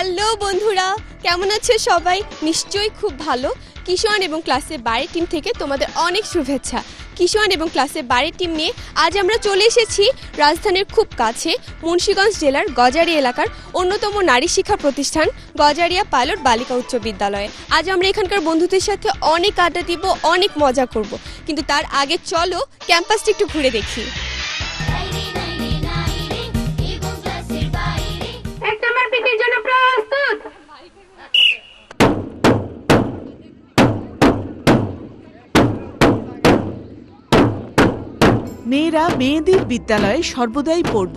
Hello বন্ধুরা, কেমন আছে সবাই? নিশ্চয়ই খুব ভালো। কিশোয়ান এবং ক্লাসের বাইরের টিম থেকে তোমাদের অনেক শুভেচ্ছা। কিশোয়ান এবং ক্লাসের বাইরের টিম নিয়ে আজ আমরা চলে এসেছি রাজধানীর খুব কাছে, মুন্সীগঞ্জ জেলার গজারি এলাকার অন্যতম নারী শিক্ষা প্রতিষ্ঠান গজারিয়া পাইলট বালিকা উচ্চ বিদ্যালয়ে। আজ আমরা এখানকার বন্ধুদের সাথে অনেক আড্ডা দিব, অনেক মজা করব। কিন্তু তার আগে চলো ক্যাম্পাসটি একটু ঘুরে দেখি। মেয়েরা মেয়েদের বিদ্যালয়ে সর্বদাই পড়ব,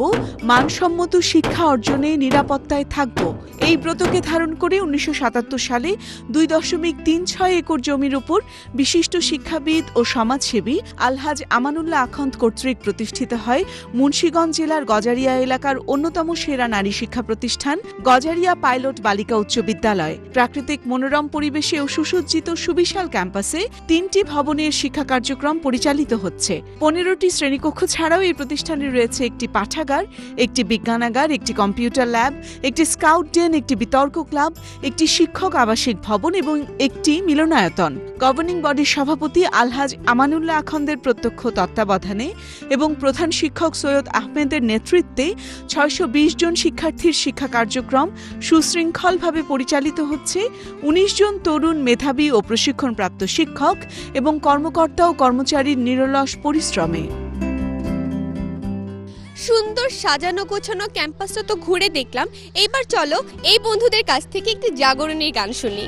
মানসম্মত শিক্ষা অর্জনে নিরাপত্তায় থাকব। এই ব্রতকে ধারণ করে উনিশশো সাতাত্তর সালে দুই দশমিক তিন ছয় একর জমির উপর বিশিষ্ট শিক্ষাবিদ ও সমাজসেবী আলহাজ আমানুল্লাহ আখন্দ কর্তৃক প্রতিষ্ঠিত হয় মুন্সীগঞ্জ জেলার গজারিয়া এলাকার অন্যতম সেরা নারী শিক্ষা প্রতিষ্ঠান গজারিয়া পাইলট বালিকা উচ্চ বিদ্যালয়। প্রাকৃতিক মনোরম পরিবেশে ও সুসজ্জিত সুবিশাল ক্যাম্পাসে তিনটি ভবনের শিক্ষা কার্যক্রম পরিচালিত হচ্ছে। পনেরোটি শ্রেণীকক্ষ ছাড়াও এই প্রতিষ্ঠানে রয়েছে একটি পাঠাগার, একটি বিজ্ঞানাগার, একটি কম্পিউটার ল্যাব, একটি স্কাউট ডেন একটি বিতর্ক ক্লাব, একটি শিক্ষক আবাসিক ভবন এবং একটি মিলনায়তন। গভর্নিং বডির সভাপতি আলহাজ আমানুল্লাহ আখন্দের প্রত্যক্ষ তত্ত্বাবধানে এবং প্রধান শিক্ষক সৈয়দ আহমেদের নেতৃত্বে ছয়শো বিশ জন শিক্ষার্থীর শিক্ষা কার্যক্রম সুশৃঙ্খলভাবে পরিচালিত হচ্ছে। উনিশ জন তরুণ মেধাবী ও প্রশিক্ষণপ্রাপ্ত শিক্ষক এবং কর্মকর্তা ও কর্মচারীর নিরলস পরিশ্রমে। সুন্দর সাজানো গোছানো ক্যাম্পাসটা তো ঘুরে দেখলাম। এইবার চলো এই বন্ধুদের কাছ থেকে একটি জাগরণের গান শুনি।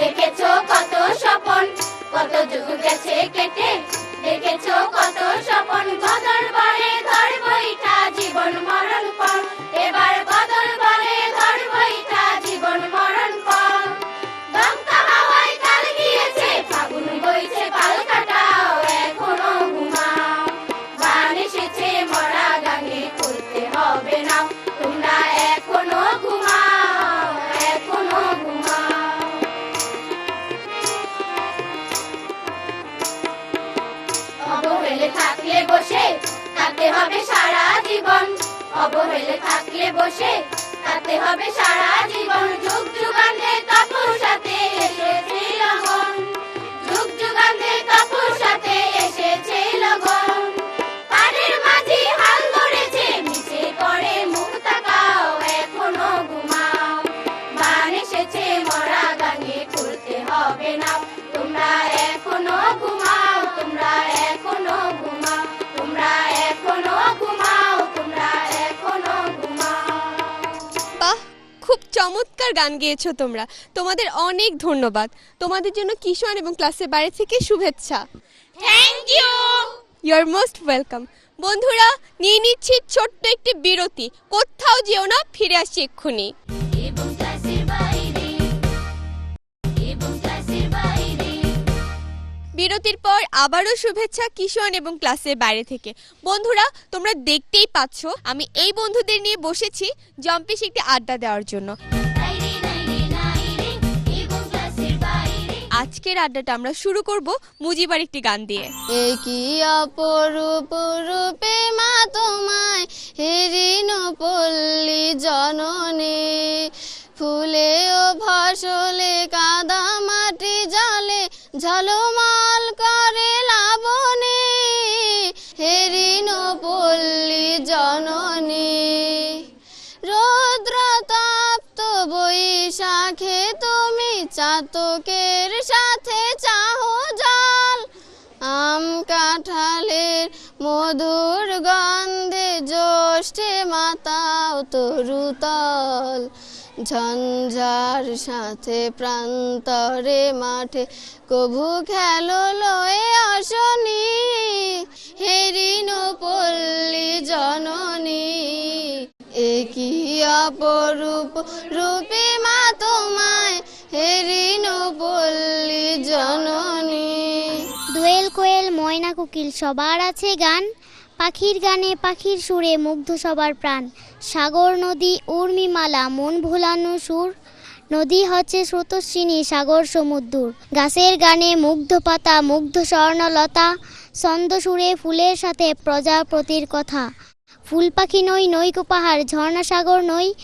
দেখেছ কত স্বপন কত যুগ গেছে কেটে দেখেছ হবে সারা জীবন যুগ গান গেয়েছো তোমরা। তোমাদের অনেক ধন্যবাদ। তোমাদের জন্য কিশোর এবং ক্লাসের বাইরে থেকে শুভেচ্ছা। Thank you you are most welcome বন্ধুরা নিয়ে নিচ্ছি ছোট্ট একটি বিরতি। কোথাও যেও না ফিরে আসছি এক্ষুনি। বিরতির পর আবারও শুভেচ্ছা কিশোর এবং ক্লাসের বাইরে থেকে। বন্ধুরা তোমরা দেখতেই পাচ্ছ আমি এই বন্ধুদের নিয়ে বসেছি জম্পিস একটি আড্ডা দেওয়ার জন্য। আজকের আড্ডাটা আমরা শুরু করব মুজিবার একটি গান দিয়ে। একই অপরূপ রূপে মা তোমায় হেরিন পল্লী জননে। ফুলে ও ফসলে কাদা মাটি জলে, ঝলমাল করে লাবনে হেরিন পল্লী জননে। রৌদ্র তপ্ত বৈশাখে তুমি চাতকের মধুর গন্ধে জ্যৈষ্ঠে মাতাও তরুতল ঝঞ্ঝার সাথে প্রান্তরে মাঠে কভু খেলো লয়ে আসনি, হেরিন পল্লী জননী। একই অপরূপ রূপে মা তোমায় হেরিন পল্লী জননী। দোয়েল কোয়েল, ময়না কোকিল, সবার আছে গান। পাখির গানে পাখির সুরে মুগ্ধ সবার প্রাণ। সাগর নদী, উর্মিমালা, মন ভোলানো সুর। নদী হচ্ছে স্রোতস্বিনী সাগর সমুদ্র। গাছের গানে মুগ্ধ পাতা, মুগ্ধ স্বর্ণলতা। ছন্দ সুরে ফুলের সাথে প্রজাপতির কথা। ফুল পাখি নই, নৈক পাহাড়, ঝর্ণা সাগর নই।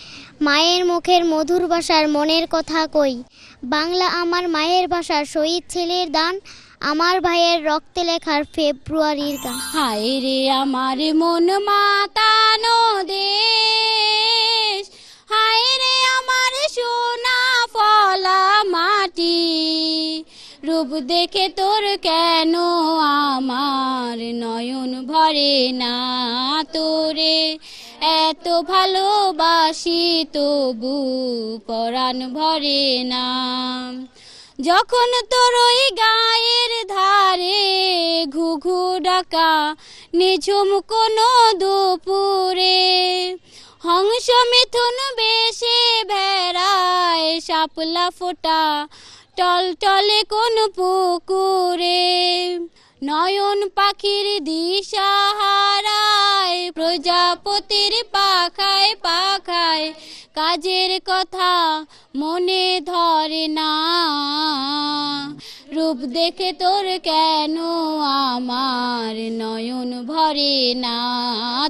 মায়ের মুখের মধুর ভাষার মনের কথা কই। বাংলা আমার মায়ের ভাষার শহীদ ছেলের দান। আমার ভাইয়ের রক্তে লেখার ফেব্রুয়ারির গান। হায় রে আমার মন মাতানো দেশ। হায় রে আমার সোনা ফলা মাটি। রূপ দেখে তোর কেন আমার নয়ন ভরে না তোরে? এত ভালোবাসি তবু পরাণ ভরে না। যখন তোর ওই গায়ের ধারে ঘুঘু ডাকা নিঝুম কোনো দুপুরে, হংস মিথুন বেশে ভেড়ায় শাপলা ফোটা, টলটলে কোন পুকুরে, নয়ন পাখির দিশাহারায় প্রজাপতির পাখায় পাখায়, কাজের কথা মনে ধরে না। রূপ দেখে তোর কেন আমার নয়ন ভরে না?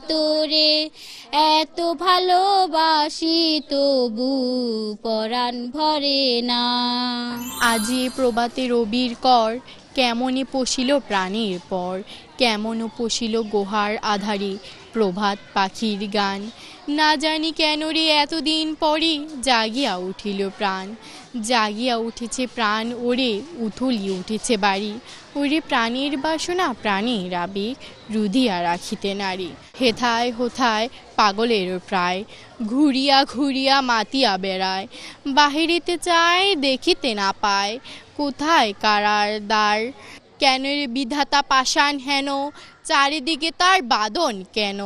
তোরে এত ভালোবাসি, তবু পরাণ ভরে না। আজি প্রবাতে রবির কর, কেমনে পশিল প্রাণীর পর? কেমন পশিল গোহার আধারে প্রভাত পাখির গান? না জানি কেন রে এতদিন পরে জাগিয়া উঠিল প্রাণ। জাগিয়া উঠেছে প্রাণ ওরে উথলি উঠেছে বাড়ি। ওরে প্রাণের বাসনা, প্রাণীর আবেগ রুধিয়া রাখিতে নারী। হেথায় হোথায় পাগলের প্রায়, ঘুরিয়া ঘুরিয়া মাতিয়া বেড়ায়। বাহিরিতে চায়, দেখিতে না পায়। কোথায় কারার দ্বার? কেন বিধাতা পাষাণ হেন? চারিদিকে তার বাদন কেন?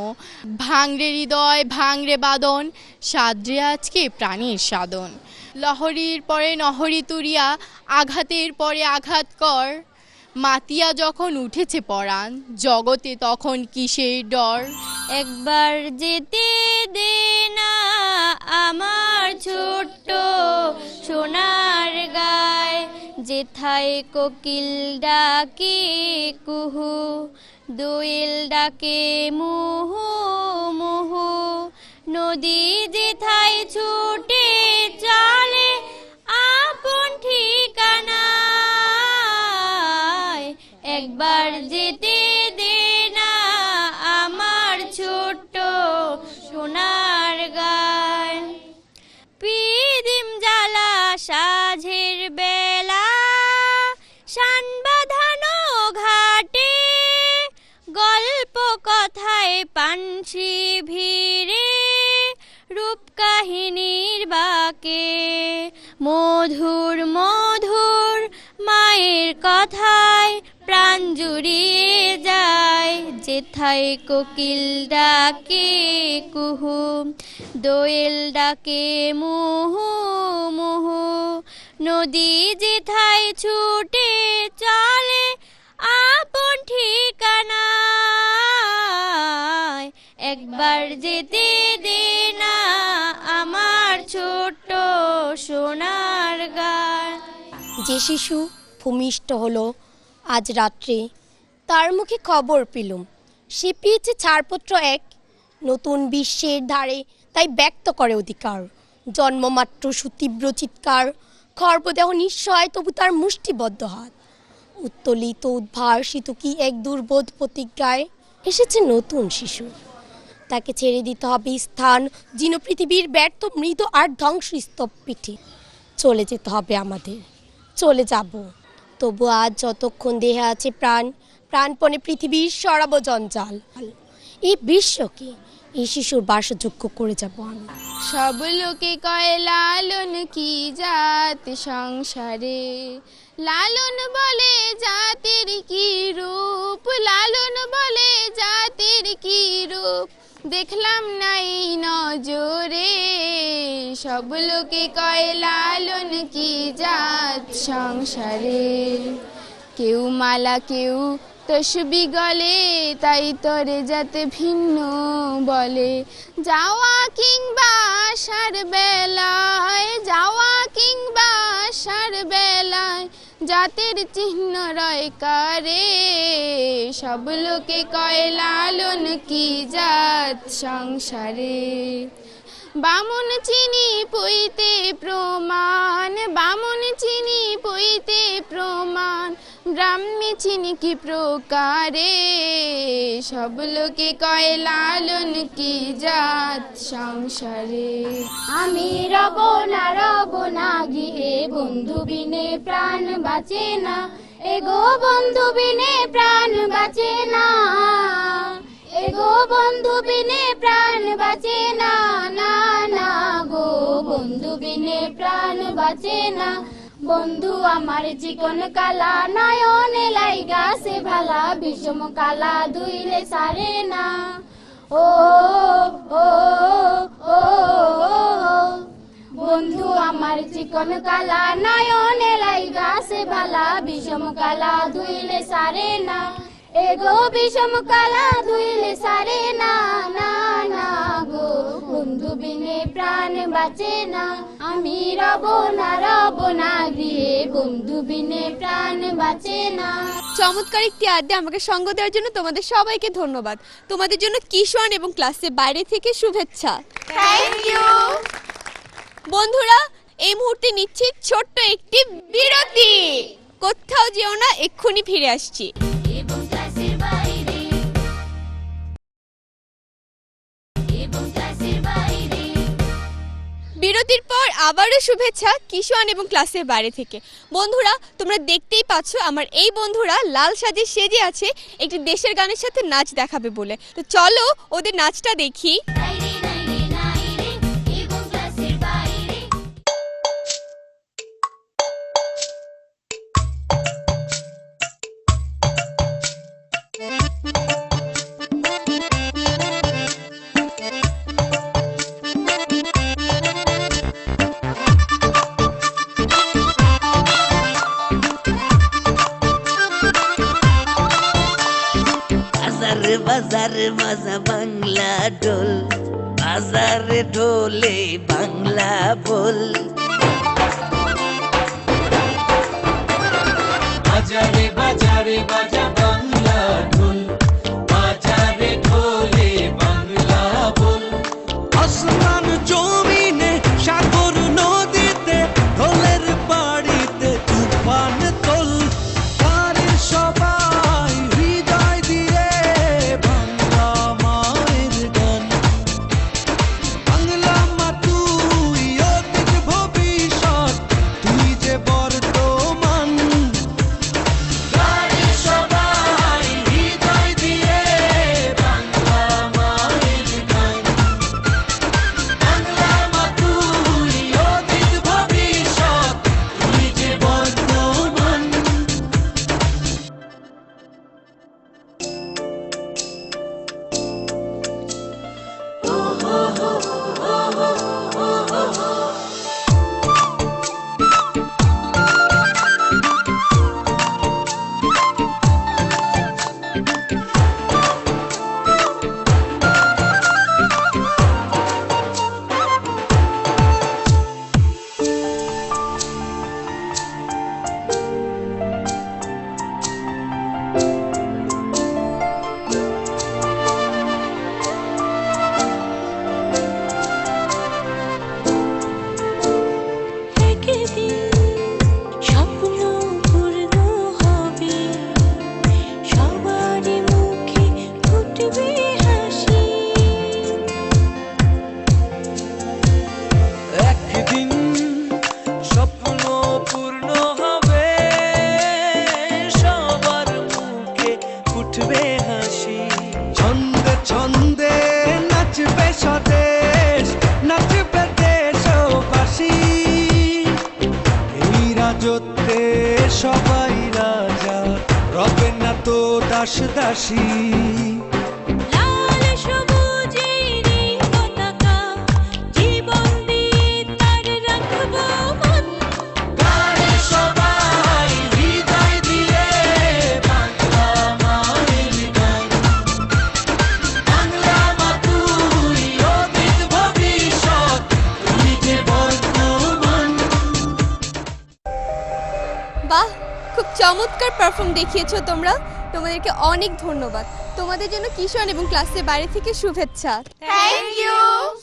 ভাঙরে হৃদয় ভাঙরে বাদন সাদ্রে আজকে প্রাণীর সাধন। লহরীর পরে নহরী তুরিয়া, আঘাতের পরে আঘাত কর। মাতিয়া যখন উঠেছে পরাণ, জগতে তখন কিসের ডর? একবার যেতে দে না আমার ছোট্ট সোনার গায়, যেথায় কোকিল ডাকে কুহু। দোয়েল ডাকে মুহু মুহু, নদী যেথায় ছুটে চলে আপন ঠিকানায়। একবার যেতে দে না আমার ছোট্ট সোনার গান। পিদিম জ্বালা পানসি ভিড়ে রূপ কাহিনীর বাকে। মধুর মধুর মায়ের কথায় প্রাণ জুড়িয়ে যায়। যেথায় কোকিল ডাকে কুহু, দোয়েল ডাকে মুহু মুহু। নদী যেথায় ছুটে চলে, আপন ঠিকানায় একবার যেতে দে না আমার ছোট্ট সোনার গান। যে শিশু ভূমিষ্ঠ হলো আজ রাত্রে, তার মুখে খবর পেলুম। সে পেয়েছে ছাড়পত্র এক, নতুন বিশ্বের ধারে, তাই ব্যক্ত করে অধিকার। জন্মমাত্র সুতীব্র চিৎকার, খর্বদেহ নিঃসয় তবু তার মুষ্টিবদ্ধ হাত। উত্তোলিত উদ্ভাসিত কি এক দুর্বোধ প্রতিজ্ঞায়, এসেছে নতুন শিশু তাকে ছেড়ে দিতে হবে স্থান, যিনি পৃথিবীর ব্যর্থ, মৃত আর ধ্বংসস্তূপ পিঠে। চলে যেতে হবে আমাদের। চলে যাব। তবু আজ যতক্ষণ দেহে আছে প্রাণ, প্রাণপণে পৃথিবীর সরাব জঞ্জাল এই বিশ্বকে, এই শিশুর বাসযোগ্য করে যাব আমি। সব লোকে কয়, লালন কি জাত সংসারে? লালন বলে জাতির কি রূপ? লালন বলে জাতির কি রূপ? দেখলাম নাই নজরে। সব লোকে কয়, লালন কি জাত সংসারে? কেউ মালা, কেউ তসবি গলে, তাই তরে যাতে ভিন্ন বলে। যাওয়া কিংবা আসার বেলায়, যাওয়া কিংবা আসার বেলায় জাতের চিহ্ন রয় কারে। সব লোকে কয় লালন কি জাত সংসারে? বামন চিনি পইতে প্রমাণ, বামন চিনি পইতে প্রমাণ। ব্রাহ্মী চিনি কি প্রকারে? সব লোকে কয়, লালন কি জাত সংসারে? আমি রব না রব না গিয়ে বন্ধু বিনে প্রাণ বাঁচে না। এগো বন্ধু বিনে প্রাণ বাঁচে না। এগো বন্ধু বিনে প্রাণ বাঁচে না না না গো বন্ধু বিনে প্রাণ বাঁচে না বন্ধু আমার চিকন কালা নয়নে লাইগা সে ভালা বিষম কালা দুইলে সারে না ও ও ও বন্ধু আমার চিকন কালা নয়নে লাইগা সে ভালা বিষম কালা ধুইলে সারে না এগো বিষম কালা ধুইলে সারে না না না গো। বন্ধু বিনে প্রাণ বাঁচে না আমি রব না রব না বন্ধু বিনে প্রাণ বাঁচে না। চমৎকার একটি আড্ডা আমাকে সঙ্গ দেওয়ার জন্য তোমাদের সবাইকে ধন্যবাদ। তোমাদের জন্য কিশোর এবং ক্লাসে বাইরে থেকে শুভেচ্ছা। থ্যাংক ইউ বন্ধুরা এই মুহূর্তে নিচ্ছি ছোট্ট একটি বিরতি। কোথাও যেও না এক্ষুনি ফিরে আসছি। বিরতির পর আবারও শুভেচ্ছা কিশোয়ান এবং ক্লাসের বাইরে থেকে। বন্ধুরা, তোমরা দেখতেই পাচ্ছ আমার এই বন্ধুরা লাল সাজে সেজে আছে, একটি দেশের গানের সাথে নাচ দেখাবে বলে। তো চলো ওদের নাচটা দেখি। পারফর্ম দেখিয়েছো তোমরা। তোমাদেরকে অনেক ধন্যবাদ। তোমাদের জন্য কিশোর এবং ক্লাসের বাইরে থেকে শুভেচ্ছা। Thank you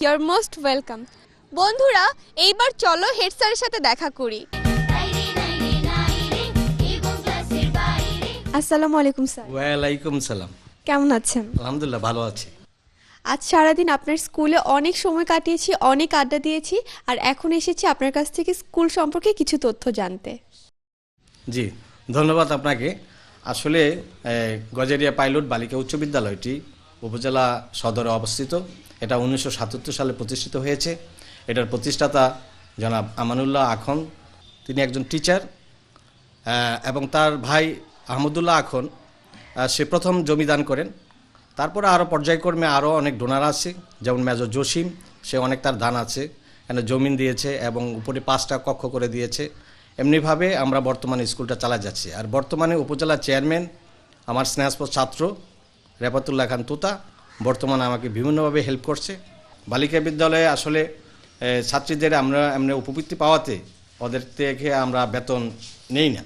your most welcome বন্ধুরা এইবার চলো হেড স্যারের সাথে দেখা করি। আসসালামু আলাইকুম স্যার। ওয়ালাইকুম সালাম। কেমন আছেন? আলহামদুলিল্লাহ ভালো আছি। আজ সারাদিন আপনার স্কুলে অনেক সময় কাটিয়েছি অনেক আড্ডা দিয়েছি আর এখন এসেছি আপনার কাছ থেকে স্কুল সম্পর্কে কিছু তথ্য জানতে। জি ধন্যবাদ আপনাকে। আসলে গজেরিয়া পাইলট বালিকা উচ্চ বিদ্যালয়টি উপজেলা সদরে অবস্থিত। এটা উনিশশো সাতাত্তর সালে প্রতিষ্ঠিত হয়েছে। এটার প্রতিষ্ঠাতা জনাব আমানুল্লাহ আখন। তিনি একজন টিচার এবং তার ভাই আহমদুল্লাহ আখন সে প্রথম জমি দান করেন। তারপরে আরও পর্যায়ক্রমে আরও অনেক ডোনার আছে, যেমন মেজর জসিম, সে অনেক তার দান আছে। এখানে জমিন দিয়েছে এবং উপরে পাঁচটা কক্ষ করে দিয়েছে। এমনিভাবে আমরা বর্তমানে স্কুলটা চালা যাচ্ছি। আর বর্তমানে উপজেলা চেয়ারম্যান, আমার স্নেহাস্পদ ছাত্র রেপাতুল্লাহ খান তুতা, বর্তমানে আমাকে বিভিন্নভাবে হেল্প করছে। বালিকা বিদ্যালয়ে আসলে ছাত্রীদের আমরা এমনি উপবৃত্তি পাওয়াতে ওদের থেকে আমরা বেতন নেই না।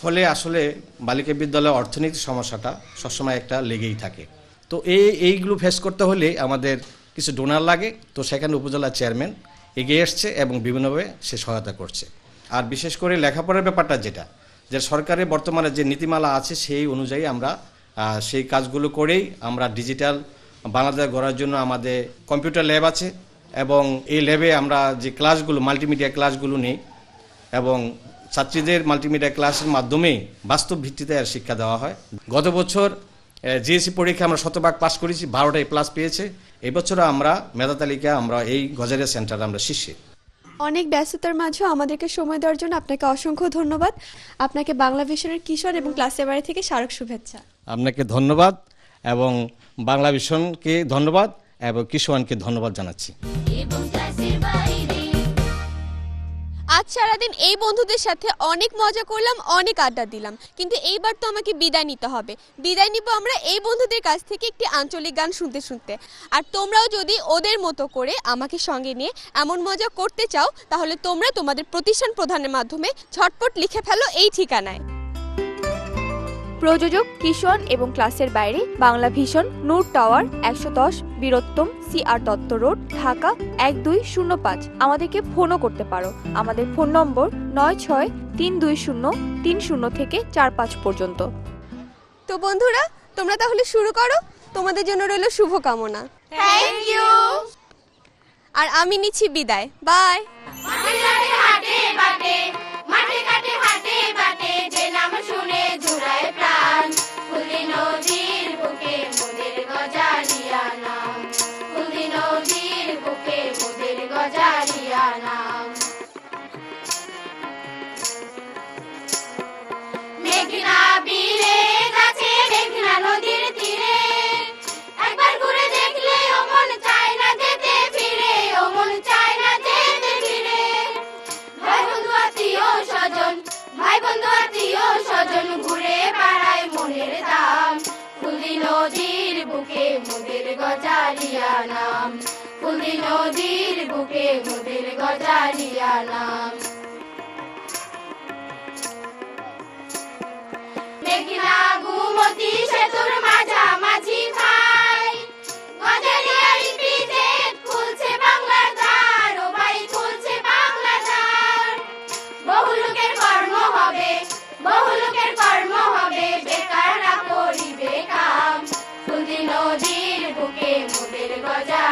ফলে আসলে বালিকা বিদ্যালয়ে অর্থনৈতিক সমস্যাটা সবসময় একটা লেগেই থাকে। তো এই এইগুলো ফেস করতে হলে আমাদের কিছু ডোনার লাগে। তো সেখানে উপজেলা চেয়ারম্যান এগিয়ে এসছে এবং বিভিন্নভাবে সে সহায়তা করছে। আর বিশেষ করে লেখাপড়ার ব্যাপারটা যেটা, যে সরকারের বর্তমানে যে নীতিমালা আছে সেই অনুযায়ী আমরা সেই কাজগুলো করেই আমরা ডিজিটাল বাংলাদেশ গড়ার জন্য আমাদের কম্পিউটার ল্যাব আছে এবং এই ল্যাবে আমরা যে ক্লাসগুলো, মাল্টিমিডিয়া ক্লাসগুলো নিই এবং ছাত্রীদের মাল্টিমিডিয়া ক্লাসের মাধ্যমে বাস্তব ভিত্তিতে আর শিক্ষা দেওয়া হয়। গত বছর জিএসসি পরীক্ষা আমরা শতভাগ পাস করেছি, বারোটায় প্লাস পেয়েছে। এবছরও আমরা, মেধা তালিকা আমরা এই গজারিয়া সেন্টারে আমরা শীর্ষে অনেক ব্যস্ততার মাঝেও আমাদেরকে সময় দেওয়ার জন্য আপনাকে অসংখ্য ধন্যবাদ। আপনাকে বাংলা ভিশনের কিশোর এবং ক্লাসের বাড়ি থেকে স্মারক শুভেচ্ছা। আপনাকে ধন্যবাদ এবং বাংলা ভীষণকে ধন্যবাদ এবং কিশোয়ানকে ধন্যবাদ জানাচ্ছি। আজ সারাদিন এই বন্ধুদের সাথে অনেক মজা করলাম, অনেক আড্ডা দিলাম। কিন্তু এইবার তো আমাকে বিদায় নিতে হবে। বিদায় নিব আমরা এই বন্ধুদের কাছ থেকে একটি আঞ্চলিক গান শুনতে শুনতে। আর তোমরাও যদি ওদের মতো করে আমাকে সঙ্গে নিয়ে এমন মজা করতে চাও, তাহলে তোমরা তোমাদের প্রতিষ্ঠান প্রধানের মাধ্যমে ঝটপট লিখে ফেলো এই ঠিকানায়। প্রযোজক কিশোর এবং ক্লাসের বাইরে বাংলা ভীষণ নূর টাওয়ার একশো দশ বীরত্তম C R Datta road Dhaka এক দুই শূন্য পাঁচ। আমাদেরকে ফোনও করতে পারো। আমাদের ফোন নম্বর নয় ছয় তিন দুই শূন্য তিন শূন্য থেকে চার পাঁচ পর্যন্ত। তো বন্ধুরা তোমরা তাহলে শুরু করো। তোমাদের জন্য রইল শুভকামনা। থ্যাংক ইউ আর আমি নিচ্ছি বিদায়। বাই মাঠে ঘাটে হাটে বাটে মাঠে ঘাটে হাটে। গজারিয়া নাম। ফুলি নদীর বুকে মুদির গজারিয়া নাম। মেঘনা গুমতি সেতুর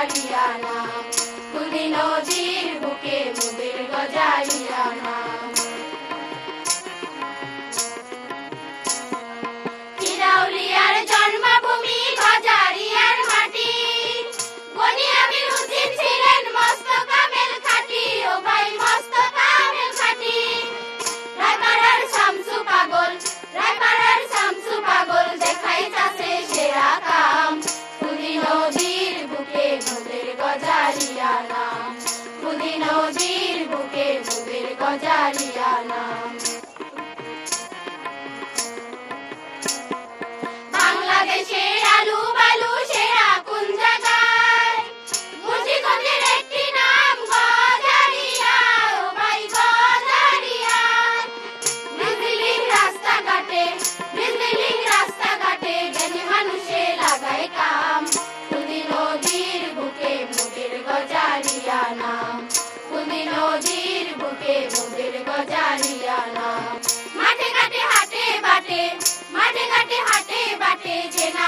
গজারিয়া নাম। ফুলদি নদীর বুকে মোদের গজারিয়া নাম।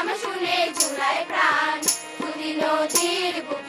নাম শুনে জুড়ায় প্রাণ। নদীর বুকে